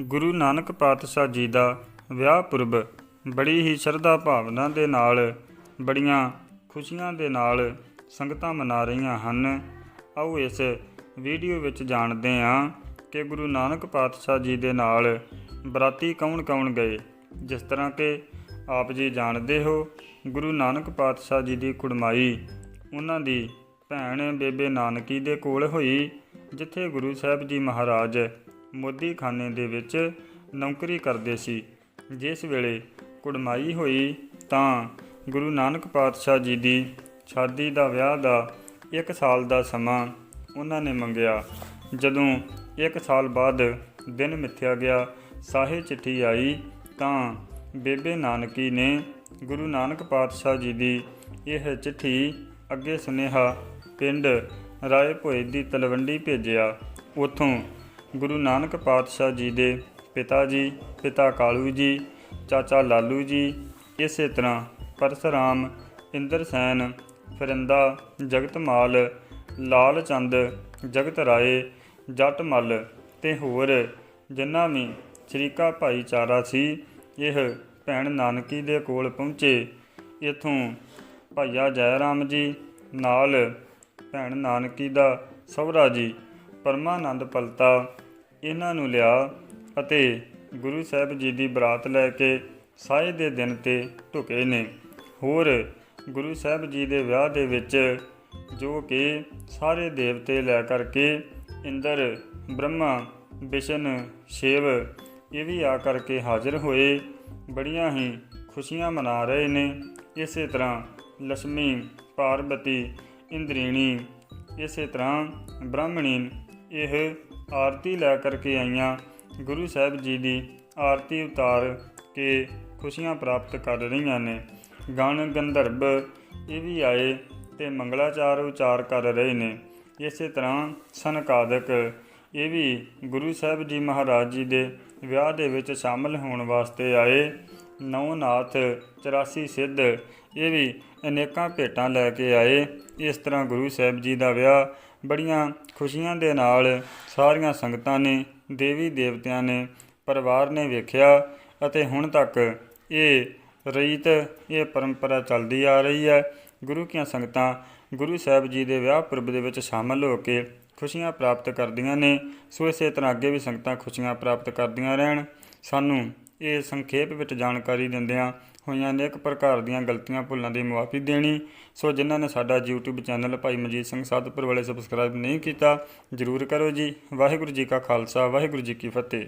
ਗੁਰੂ ਨਾਨਕ ਪਾਤਸ਼ਾਹ ਜੀ ਦਾ ਵਿਆਹ ਪੁਰਬ ਬੜੀ ਹੀ ਸ਼ਰਧਾ ਭਾਵਨਾ ਦੇ ਨਾਲ, ਬੜੀਆਂ ਖੁਸ਼ੀਆਂ ਦੇ ਨਾਲ ਸੰਗਤਾਂ ਮਨਾ ਰਹੀਆਂ ਹਨ। ਆਓ ਇਸ ਵੀਡੀਓ ਵਿੱਚ ਜਾਣਦੇ ਹਾਂ ਕਿ ਗੁਰੂ ਨਾਨਕ ਪਾਤਸ਼ਾਹ ਜੀ ਦੇ ਨਾਲ ਬਰਾਤੀ ਕੌਣ-ਕੌਣ ਗਏ। ਜਿਸ ਤਰ੍ਹਾਂ ਕਿ ਆਪ ਜੀ ਜਾਣਦੇ ਹੋ, ਗੁਰੂ ਨਾਨਕ ਪਾਤਸ਼ਾਹ ਜੀ ਦੀ ਕੁੜਮਾਈ ਉਹਨਾਂ ਦੀ ਭੈਣ ਬੇਬੇ ਨਾਨਕੀ ਦੇ ਕੋਲ ਹੋਈ, ਜਿੱਥੇ ਗੁਰੂ ਸਾਹਿਬ ਜੀ ਮਹਾਰਾਜ ਮੋਦੀਖਾਨੇ ਦੇ ਵਿੱਚ ਨੌਕਰੀ ਕਰਦੇ ਸੀ। ਜਿਸ ਵੇਲੇ ਕੁੜਮਾਈ ਹੋਈ ਤਾਂ ਗੁਰੂ ਨਾਨਕ ਪਾਤਸ਼ਾਹ ਜੀ ਦੀ ਸ਼ਾਦੀ ਦਾ ਵਿਆਹ ਦਾ 1 ਸਾਲ ਦਾ ਸਮਾਂ ਉਹਨਾਂ ਨੇ ਮੰਗਿਆ। ਜਦੋਂ 1 ਸਾਲ ਬਾਅਦ ਦਿਨ ਮਿੱਥਿਆ ਗਿਆ, ਸਾਹੇ ਚਿੱਠੀ ਆਈ ਤਾਂ ਬੇਬੇ ਨਾਨਕੀ ਨੇ ਗੁਰੂ ਨਾਨਕ ਪਾਤਸ਼ਾਹ ਜੀ ਦੀ ਇਹ ਚਿੱਠੀ ਅੱਗੇ ਸੁਨੇਹਾ ਪਿੰਡ ਰਾਏ ਭੋਏ ਦੀ ਤਲਵੰਡੀ ਭੇਜਿਆ। ਉਥੋਂ ਗੁਰੂ ਨਾਨਕ ਪਾਤਸ਼ਾਹ ਜੀ ਦੇ ਪਿਤਾ ਜੀ, ਪਿਤਾ ਕਾਲੂ ਜੀ, ਚਾਚਾ ਲਾਲੂ ਜੀ, ਇਸੇ ਤਰ੍ਹਾਂ ਪਰਸਰਾਮ, ਇੰਦਰਸੈਨ, ਫਰਿੰਦਾ, ਜਗਤਮਾਲ ਲਾਲ ਚੰਦ ਜਗਤ ਰਾਏ ਜੱਟ ਮੱਲ ਤੇ ਹੋਰ ਜਿਨ੍ਹਾਂ ਵੀ ਸ਼ਰੀਕਾ ਭਾਈਚਾਰਾ ਸੀ, ਇਹ ਭੈਣ ਨਾਨਕੀ ਦੇ ਕੋਲ ਪਹੁੰਚੇ। ਇਥੋਂ ਭਾਈਆ ਜੈ ਰਾਮ ਜੀ, ਨਾਲ ਭੈਣ ਨਾਨਕੀ ਦਾ ਸਹੁਰਾ ਜੀ, ਪਰਮਾਨੰਦ ਪਲਤਾ ਇਹਨਾਂ ਨੂੰ ਲਿਆ ਅਤੇ ਗੁਰੂ ਸਾਹਿਬ ਜੀ ਦੀ ਬਰਾਤ ਲੈ ਕੇ ਸਾਏ ਦੇ ਦਿਨ ਤੇ ਢੁਕੇ ਨੇ। ਹੋਰ ਗੁਰੂ ਸਾਹਿਬ ਜੀ ਦੇ ਵਿਆਹ ਦੇ ਵਿੱਚ ਜੋ ਕਿ ਸਾਰੇ ਦੇਵਤੇ ਲੈ ਕਰਕੇ ਇੰਦਰ, ਬ੍ਰਹਮਾ ਵਿਸ਼ਨ ਸ਼ਿਵ ਇਹ ਵੀ ਆ ਕਰਕੇ ਹਾਜ਼ਰ ਹੋਏ, ਬੜੀਆਂ ਹੀ ਖੁਸ਼ੀਆਂ ਮਨਾ ਰਹੇ ਨੇ। ਇਸੇ ਤਰ੍ਹਾਂ ਲక్ష్ਮੀ ਪਾਰਬਤੀ, ਇੰਦਰੀਣੀ, ਇਸੇ ਤਰ੍ਹਾਂ ਬ੍ਰਾਹਮਣੀ ਇਹ ਆਰਤੀ ਲੈ ਕਰਕੇ ਆਈਆਂ। ਗੁਰੂ ਸਾਹਿਬ ਜੀ ਦੀ ਆਰਤੀ ਉਤਾਰ ਕੇ ਖੁਸ਼ੀਆਂ ਪ੍ਰਾਪਤ ਕਰ ਰਹੀਆਂ ਨੇ। ਗਣ ਗੰਧਰਵ ਇਹ ਵੀ ਆਏ ਤੇ ਮੰਗਲਾਚਾਰ ਉਚਾਰ ਕਰ ਰਹੇ ਨੇ। ਇਸੇ ਤਰ੍ਹਾਂ ਸਨਕਾਦਕ ਇਹ ਵੀ ਗੁਰੂ ਸਾਹਿਬ ਜੀ ਮਹਾਰਾਜ ਜੀ ਦੇ ਵਿਆਹ ਦੇ ਵਿੱਚ ਸ਼ਾਮਲ ਹੋਣ ਵਾਸਤੇ ਆਏ। ਨੌਨਾਥ 84 ਸਿੱਧ ਇਹ ਵੀ ਅਨੇਕਾਂ ਭੇਟਾਂ ਲੈ ਕੇ ਆਏ। ਇਸ ਤਰ੍ਹਾਂ ਗੁਰੂ ਸਾਹਿਬ ਜੀ ਦਾ ਵਿਆਹ ਬੜੀਆਂ ਖੁਸ਼ੀਆਂ ਦੇ ਨਾਲ ਸਾਰੀਆਂ ਸੰਗਤਾਂ ਨੇ, ਦੇਵੀ ਦੇਵਤਿਆਂ ਨੇ, ਪਰਿਵਾਰ ਨੇ ਵੇਖਿਆ ਅਤੇ ਹੁਣ ਤੱਕ ਇਹ ਰੀਤ ਇਹ ਪਰੰਪਰਾ ਚੱਲਦੀ ਆ ਰਹੀ ਹੈ। ਗੁਰੂ ਕੀਆਂ ਸੰਗਤਾਂ ਗੁਰੂ ਸਾਹਿਬ ਜੀ ਦੇ ਵਿਆਹ ਪੁਰਬ ਦੇ ਵਿੱਚ ਸ਼ਾਮਲ ਹੋ ਕੇ ਖੁਸ਼ੀਆਂ ਪ੍ਰਾਪਤ ਕਰਦੀਆਂ ਨੇ। ਸੋ ਇਸੇ ਤਰ੍ਹਾਂ ਅੱਗੇ ਵੀ ਸੰਗਤਾਂ ਖੁਸ਼ੀਆਂ ਪ੍ਰਾਪਤ ਕਰਦੀਆਂ ਰਹਿਣ। ਸਾਨੂੰ ਇਹ ਸੰਖੇਪ ਵਿੱਚ ਜਾਣਕਾਰੀ ਦਿੰਦਿਆਂ ਹੋਈਆਂ ਅਨੇਕ ਪ੍ਰਕਾਰ ਦੀਆਂ ਗਲਤੀਆਂ ਭੁੱਲਾਂ ਦੀ ਮੁਆਫੀ ਦੇਣੀ। ਸੋ ਜਿਨ੍ਹਾਂ ਨੇ ਸਾਡਾ YouTube ਚੈਨਲ ਭਾਈ ਮਜੀਦ ਸਿੰਘ ਸਾਧਪੁਰ ਵਾਲੇ ਸਬਸਕ੍ਰਾਈਬ ਨਹੀਂ ਕੀਤਾ, ਜਰੂਰ ਕਰੋ ਜੀ। ਵਾਹਿਗੁਰੂ ਜੀ ਕਾ ਖਾਲਸਾ, ਵਾਹਿਗੁਰੂ ਜੀ ਕੀ ਫਤਿਹ।